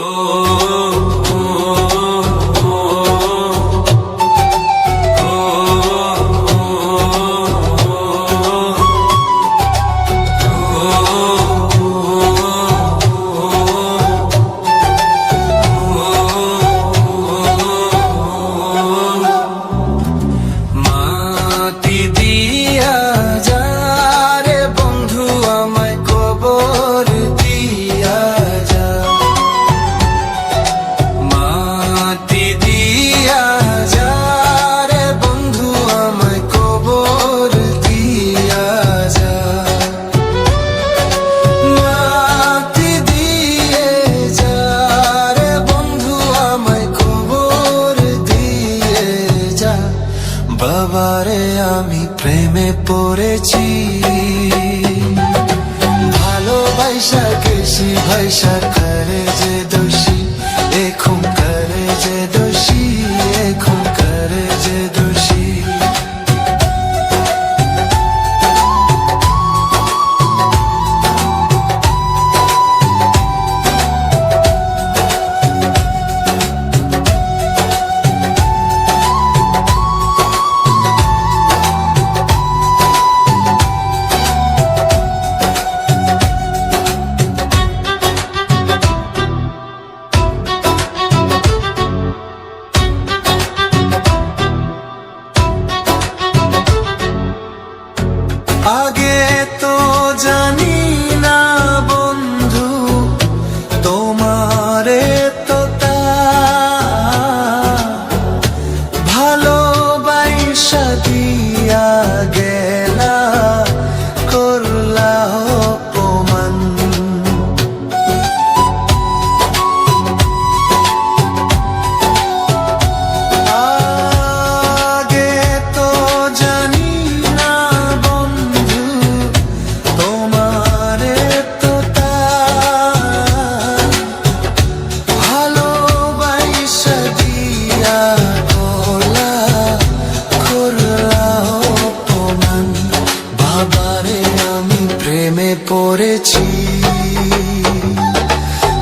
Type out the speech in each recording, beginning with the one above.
Oh. আবারে আমি প্রেমে পড়েছি। ভালোবাসা কেসি ভাইসা I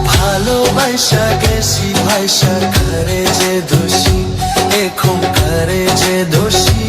ভালোবাসা গেছি ভাইসা ঘরে যে দোষী এখন ঘরে যে দোষী।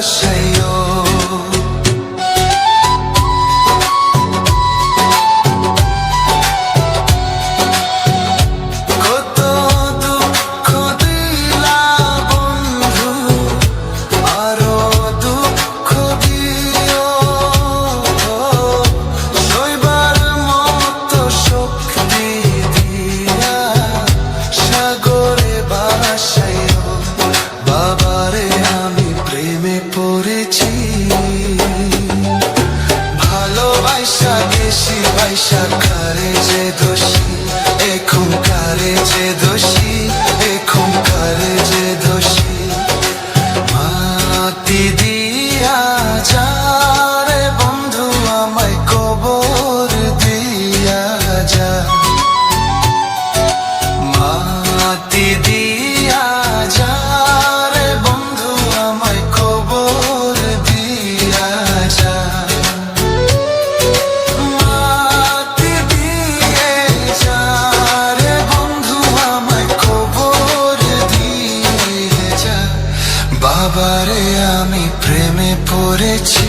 Hashem. যে দোষী? এখন এখনকারে যে দোষী? প্রেমে পড়েছি।